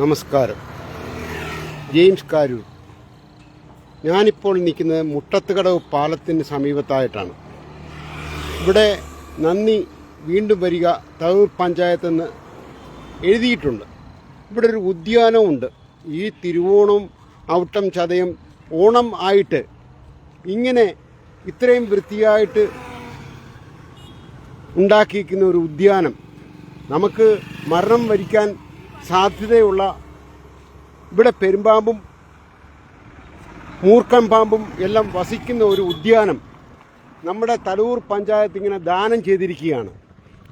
നമസ്കാരം. ജെയിംസ് കാരൂർ. ഞാനിപ്പോൾ നിൽക്കുന്നത് മുട്ടത്തുകടവ് പാലത്തിന് സമീപത്തായിട്ടാണ്. ഇവിടെ നന്ദി വീണ്ടും വരിക തകൂർ പഞ്ചായത്ത് എന്ന് എഴുതിയിട്ടുണ്ട്. ഇവിടെ ഒരു ഉദ്യാനമുണ്ട് ഈ തിരുവോണം ഔട്ടം ചതയം ഓണം ആയിട്ട് ഇങ്ങനെ ഇത്രയും വൃത്തിയായിട്ട് ഉണ്ടാക്കിയിരിക്കുന്ന ഒരു ഉദ്യാനം. നമുക്ക് മരണം വരിക്കാൻ സാധ്യതയുള്ള ഇവിടെ പെരുമ്പാമ്പും മൂർക്കൻ പാമ്പും എല്ലാം വസിക്കുന്ന ഒരു ഉദ്യാനം നമ്മുടെ തലൂർ പഞ്ചായത്ത് ഇങ്ങനെ ദാനം ചെയ്തിരിക്കുകയാണ്.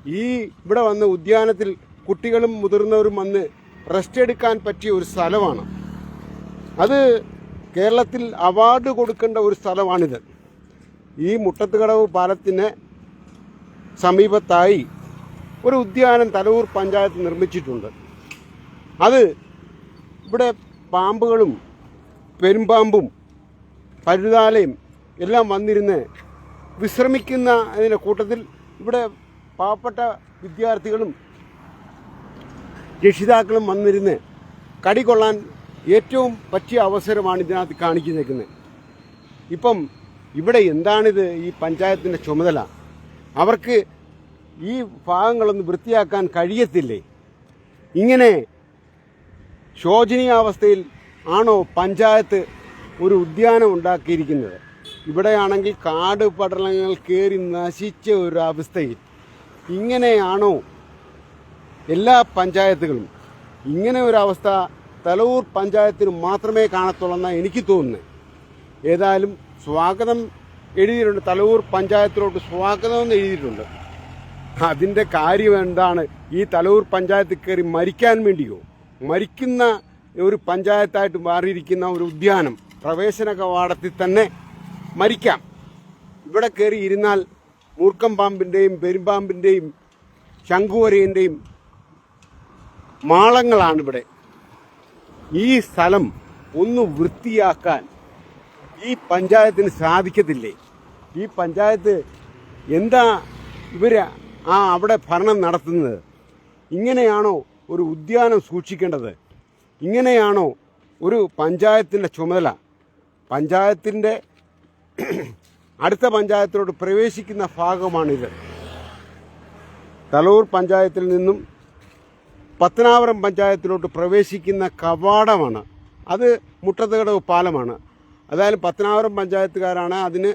ഈ ഇവിടെ വന്ന ഉദ്യാനത്തിൽ കുട്ടികളും മുതിർന്നവരും വന്ന് റെസ്റ്റ് എടുക്കാൻ പറ്റിയ ഒരു സ്ഥലമാണ്. അത് കേരളത്തിൽ അവാർഡ് കൊടുക്കേണ്ട ഒരു സ്ഥലമാണിത്. ഈ മുട്ടത്തുകടവ് പാലത്തിന് സമീപത്തായി ഒരു ഉദ്യാനം തലൂർ പഞ്ചായത്ത് നിർമ്മിച്ചിട്ടുണ്ട്. അത് ഇവിടെ പാമ്പുകളും പെരുമ്പാമ്പും പരുതാലയും എല്ലാം വന്നിരുന്ന് വിശ്രമിക്കുന്ന അതിന്റെ കൂട്ടത്തിൽ ഇവിടെ പാവപ്പെട്ട വിദ്യാർത്ഥികളും രക്ഷിതാക്കളും വന്നിരുന്ന് കടി കൊള്ളാൻ ഏറ്റവും പറ്റിയ അവസരമാണ് ഇതിനകത്ത് കാണിക്കുന്നേക്കുന്നത് ഇപ്പം ഇവിടെ എന്താണിത് ഈ പഞ്ചായത്തിന്റെ ചുമതല? അവർക്ക് ഈ ഭാഗങ്ങളൊന്ന് വൃത്തിയാക്കാൻ കഴിയത്തില്ലേ? ഇങ്ങനെ ശോചനീയാവസ്ഥയിൽ ആണോ പഞ്ചായത്ത് ഒരു ഉദ്യാനം ഉണ്ടാക്കിയിരിക്കുന്നത്? ഇവിടെയാണെങ്കിൽ കാട് പടലങ്ങൾ കയറി നശിച്ച ഒരു അവസ്ഥയിൽ ഇങ്ങനെയാണോ എല്ലാ പഞ്ചായത്തുകളും? ഇങ്ങനെ ഒരു അവസ്ഥ തലവൂർ പഞ്ചായത്തിന് മാത്രമേ കാണത്തുള്ളൂ എന്നാണ് എനിക്ക് തോന്നുന്നത് ഏതായാലും സ്വാഗതം എഴുതിയിട്ടുണ്ട്. തലവൂർ പഞ്ചായത്തിലോട്ട് സ്വാഗതം എന്ന് എഴുതിയിട്ടുണ്ട്. അതിന്റെ കാര്യം എന്താണ്? ഈ തലവൂർ പഞ്ചായത്തിൽ കയറി മരിക്കാൻ വേണ്ടിയോ? മരിക്കുന്ന ഒരു പഞ്ചായത്തായിട്ട് മാറിയിരിക്കുന്ന ഒരു ഉദ്യാനം പ്രവേശന കവാടത്തിൽ തന്നെ മരിക്കാം. ഇവിടെ കയറി ഇരുന്നാൽ മൂർക്കം പാമ്പിന്റെയും പെരുമ്പാമ്പിന്റെയും ശംഖുവരേന്റെയും മാളങ്ങളാണ് ഇവിടെ. ഈ സ്ഥലം ഒന്ന് വൃത്തിയാക്കാൻ ഈ പഞ്ചായത്തിന് സാധിക്കത്തില്ലേ? ഈ പഞ്ചായത്ത് എന്താ ഇവർ ആ അവിടെ ഭരണം നടത്തുന്നത്? ഇങ്ങനെയാണോ ഒരു ഉദ്യാനം സൂക്ഷിക്കേണ്ടത് ഇങ്ങനെയാണോ? ഒരു പഞ്ചായത്തിന്റെ ചുമതല. പഞ്ചായത്തിന്റെ അടുത്ത പഞ്ചായത്തിലോട്ട് പ്രവേശിക്കുന്ന ഭാഗമാണിത്. തലൂർ പഞ്ചായത്തിൽ നിന്നും പത്തനാപുരം പഞ്ചായത്തിലോട്ട് പ്രവേശിക്കുന്ന കവാടമാണ്. അത് മുട്ടത്തുകടവ് പാലമാണ്. അതായത് പത്തനാപുരം പഞ്ചായത്തുകാരാണ് അതിന്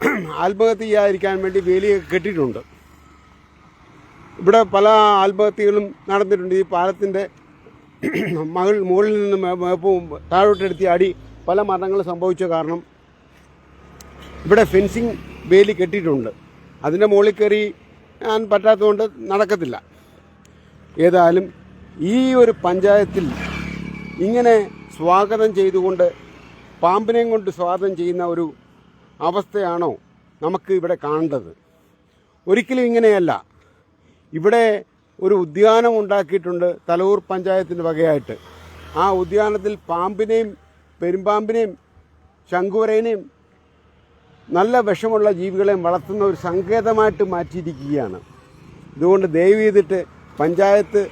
ആത്മഹത്യ ചെയ്യാതിരിക്കാൻ വേണ്ടി വേലിയൊക്കെ കെട്ടിയിട്ടുണ്ട്. ഇവിടെ പല ആത്മഹത്യകളും നടന്നിട്ടുണ്ട്. ഈ പാലത്തിന്റെ മകൾ മുകളിൽ നിന്ന് മേപ്പവും താഴോട്ടെടുത്തി അടി പല മരണങ്ങൾ സംഭവിച്ച കാരണം ഇവിടെ ഫെൻസിങ് വേലി കെട്ടിയിട്ടുണ്ട്. അതിന്റെ മുകളിൽ കയറി ഞാൻ പറ്റാത്തതുകൊണ്ട് നടക്കത്തില്ല. ഏതായാലും ഈ ഒരു പഞ്ചായത്തിൽ ഇങ്ങനെ സ്വാഗതം ചെയ്തുകൊണ്ട് പാമ്പിനെയും കൊണ്ട് സ്വാഗതം ചെയ്യുന്ന ഒരു അവസ്ഥയാണോ നമുക്ക് ഇവിടെ കാണേണ്ടത്? ഒരിക്കലും ഇങ്ങനെയല്ല. ഇവിടെ ഒരു ഉദ്യാനം ഉണ്ടാക്കിയിട്ടുണ്ട് തലൂർ പഞ്ചായത്തിന്റെ വകയായിട്ട്. ആ ഉദ്യാനത്തിൽ പാമ്പിനെയും പെരുമ്പാമ്പിനെയും ശംഖുവരേനെയും നല്ല വിഷമുള്ള ജീവികളെ വളർത്തുന്ന ഒരു സങ്കേതമായിട്ട് മാറ്റിയിരിക്കുകയാണ്. ഇതുകൊണ്ട് ദയവ് ചെയ്തിട്ട് പഞ്ചായത്ത്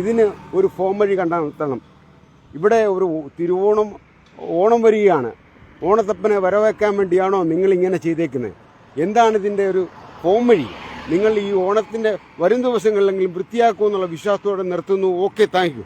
ഇതിന് ഒരു ഫോം വഴി കണ്ടെത്തണം. ഇവിടെ ഒരു തിരുവോണം ഓണം വരികയാണ്. ഓണത്തപ്പനെ വരവേക്കാൻ വേണ്ടിയാണോ നിങ്ങൾ ഇങ്ങനെ ചെയ്തേക്കുന്നത്? എന്താണ് ഇതിന്റെ ഒരു ഫോം വഴി? നിങ്ങൾ ഈ ഓണത്തിന്റെ വരും ദിവസങ്ങളിലെങ്കിലും വൃത്തിയാക്കുമെന്നുള്ള വിശ്വാസത്തോടെ നിർത്തുന്നു. Okay thank